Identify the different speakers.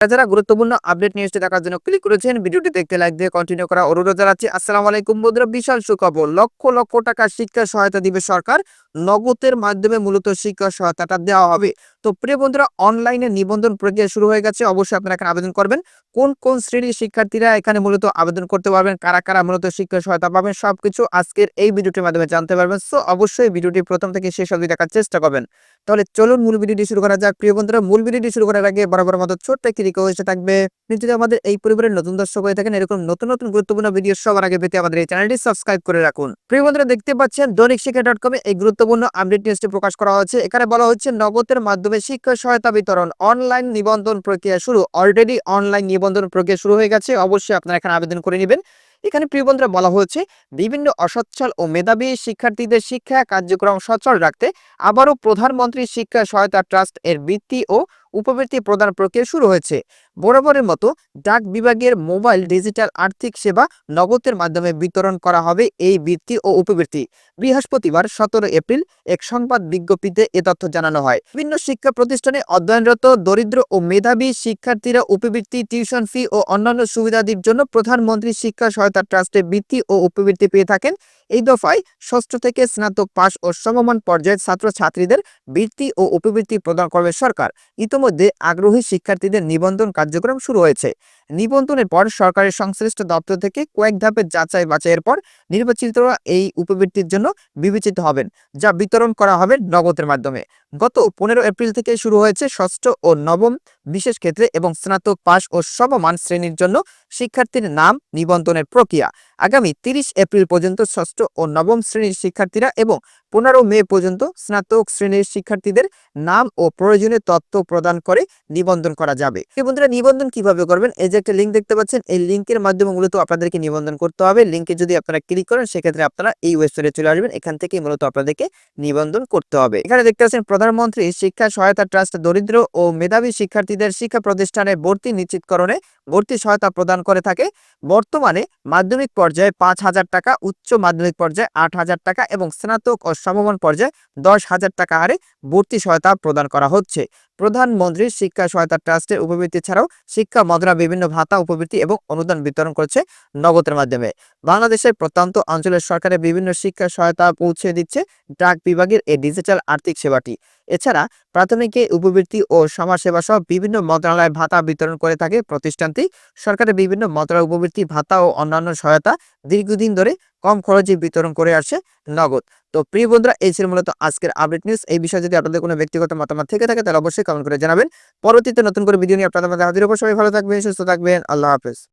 Speaker 1: যারা গুরুত্বপূর্ণ আপডেট নিউজটি দেখার জন্য ক্লিক করেছেন। ভিডিওটি দেখতে লাইক দিয়ে কন্টিনিউ করা অনুরোধ জানাচ্ছি। আসসালামু আলাইকুম বন্ধুরা, বিশাল সুখবর। লক্ষ লক্ষ টাকা শিক্ষা সহায়তা দিবে সরকার। নগদের মাধ্যমে মূলত শিক্ষা সহায়তাটা দেওয়া হবে। তো প্রিয় বন্ধুরা অনলাইনে নিবন্ধন প্রক্রিয়া শুরু হয়ে গেছে। অবশ্যই আপনারা এখানে আবেদন করবেন। কোন কোন শ্রেণির শিক্ষার্থীরা এখানে মূলত আবেদন করতে পারবেন? কারা কারা মূলত শিক্ষা সহায়তা পাবেন? সবকিছু আজকের এই ভিডিওটির মাধ্যমে জানতে পারবেন। সো অবশ্যই ভিডিওটি প্রথম থেকে শেষ অবধি দেখার চেষ্টা করবেন। তাহলে চলুন মূল ভিডিওটি শুরু করা যাক। প্রিয় বন্ধুরা, মূল ভিডিওটি শুরু করার আগে বরাবর মতো ছোট্ট একটি রিকোয়েস্ট থাকবে। যদি আমাদের এই পরিবারের নতুন দর্শক হয়ে থাকেন, এরকম নতুন নতুন গুরুত্বপূর্ণ ভিডিও সবার আগে পেতে আমাদের এই চ্যানেলটি সাবস্ক্রাইব করে রাখুন। প্রিয় বন্ধুরা, দেখতে পাচ্ছেন দৈনিক শিক্ষা ডট কমে এই গুরুত্বপূর্ণ আপডেট নিউজটি প্রকাশ করা হয়েছে। এখানে বলা হচ্ছে নগদের মাধ্যমে শিক্ষা সহায়তা বিতরণ অনলাইন নিবন্ধন প্রক্রিয়া শুরু অলরেডি অনলাইন নিবন্ধন প্রক্রিয়া শুরু হয়ে গেছে। অবশ্যই আপনারা এখানে আবেদন করে নেবেন। এখানে প্রিয় বন্ধুরা বলা হয়েছে, বিভিন্ন অসচ্ছল ও মেধাবী শিক্ষার্থীদের শিক্ষা কার্যক্রম সচল রাখতে আবারও প্রধানমন্ত্রী শিক্ষা সহায়তা ট্রাস্ট এর বৃত্তি ও উপবৃত্তি প্রদান প্রক্রিয়া শুরু হয়েছে। বরাবরের মতো ডাক বিভাগের মোবাইল, ডিজিটাল আর্থিক সেবা নগদের মাধ্যমে বিতরণ করা হবে এই বৃত্তি ও উপবৃত্তি। বৃহস্পতিবার সতেরো এপ্রিল এক সংবাদ বিজ্ঞপ্তিতে এ তথ্য জানানো হয়। বিভিন্ন শিক্ষা প্রতিষ্ঠানে অধ্যয়নরত দরিদ্র ও মেধাবী শিক্ষার্থীরা উপবৃত্তি, টিউশন ফি ও অন্যান্য সুবিধাদির জন্য প্রধানমন্ত্রী শিক্ষা সহায়তা ট্রাস্টে বৃত্তি ও উপবৃত্তি পেয়ে থাকেন। এই দফায় ষষ্ঠ থেকে স্নাতক পাস ও সমমান পর্যায়ের ছাত্রছাত্রীদের বৃত্তি ও উপবৃত্তি প্রদান করবে সরকার। ইতোমধ্যে আগ্রহী শিক্ষার্থীদের নিবন্ধন কার্যক্রম শুরু হয়েছে। নিবন্ধনের পর সরকারের সংশ্লিষ্ট দপ্তর থেকে কয়েক ধাপের যাচাই বাছাইয়ের পর নির্বাচিতরা এই উপবৃত্তির জন্য বিবেচিত হবেন, যা বিতরণ করা হবে নগদের মাধ্যমে। গত পনেরো এপ্রিল থেকে শুরু হয়েছে ষষ্ঠ ও নবম বিশেষ ক্ষেত্রে এবং স্নাতক পাস ও সমমান শ্রেণির জন্য শিক্ষার্থীর নাম নিবন্ধনের প্রক্রিয়া। আগামী তিরিশ এপ্রিল পর্যন্ত ষষ্ঠ ও নবম শ্রেণির শিক্ষার্থীরা এবং পনেরো মে পর্যন্ত স্নাতক শ্রেণির শিক্ষার্থীদের নাম ও প্রয়োজনীয় তথ্য প্রদান করে নিবন্ধন করা যাবে। বন্ধুরা, নিবন্ধন কীভাবে করবেন? এই যে একটা লিঙ্ক দেখতে পাচ্ছেন, এই লিঙ্কের মাধ্যমে মূলত আপনাদেরকে নিবন্ধন করতে হবে। লিঙ্কে যদি আপনারা ক্লিক করেন, সেক্ষেত্রে আপনারা এই ওয়েবসাইটে চলে আসবেন। এখান থেকে মূলত আপনাদেরকে নিবন্ধন করতে হবে। এখানে দেখতে পাচ্ছেন, প্রধানমন্ত্রী শিক্ষা সহায়তা ট্রাস্ট দরিদ্র ও মেধাবী শিক্ষার্থীদের শিক্ষা প্রতিষ্ঠানে ভর্তি নিশ্চিতকরণে ভর্তি সহায়তা প্রদান করে থাকে। বর্তমানে মাধ্যমিক পর্যায়ে পাঁচ হাজার টাকা, উচ্চ মাধ্যমিক পর্যায়ে আট হাজার টাকা এবং স্নাতক ও সমমান পর্যায়ে দশ হাজার টাকা হারে ভর্তি সহায়তা প্রদান করা হচ্ছে। প্রধানমন্ত্রীর শিক্ষা সহায়তা ট্রাস্টের উপবৃত্তি ছাড়াও শিক্ষা মন্ত্রণালয় বিভিন্ন ভাতা, উপবৃত্তি এবং অনুদান বিতরণ করছে নগদের মাধ্যমে। বাংলাদেশের প্রত্যন্ত অঞ্চলের সরকারের বিভিন্ন শিক্ষা সহায়তা পৌঁছে দিচ্ছে ডাক বিভাগের এই ডিজিটাল আর্থিক সেবাটি। এছাড়া প্রাথমিকে উপবৃত্তি ও সমাজসেবা সহ বিভিন্ন মন্ত্রণালয় ভাতা বিতরণ করে থাকে প্রতিষ্ঠানটি। সরকারের বিভিন্ন মন্ত্রণালয় উপবৃত্তি, ভাতা ও অন্যান্য সহায়তা দীর্ঘদিন ধরে কম খরচে বিতরণ করে আসছে নগদ। তো প্রিয় বন্ধুরা, এই ছিল মূলত আজকের আপডেট নিউজ। এই বিষয়ে যদি আপনাদের কোনো ব্যক্তিগত মতামত থেকে থাকে, তাহলে অবশ্যই কমেন্ট করে জানাবেন। পরবর্তীতে নতুন করে ভিডিও নিয়ে আপনাদের মধ্যে হাজির সবাই ভালো থাকবেন, সুস্থ থাকবেন। আল্লাহ হাফেজ।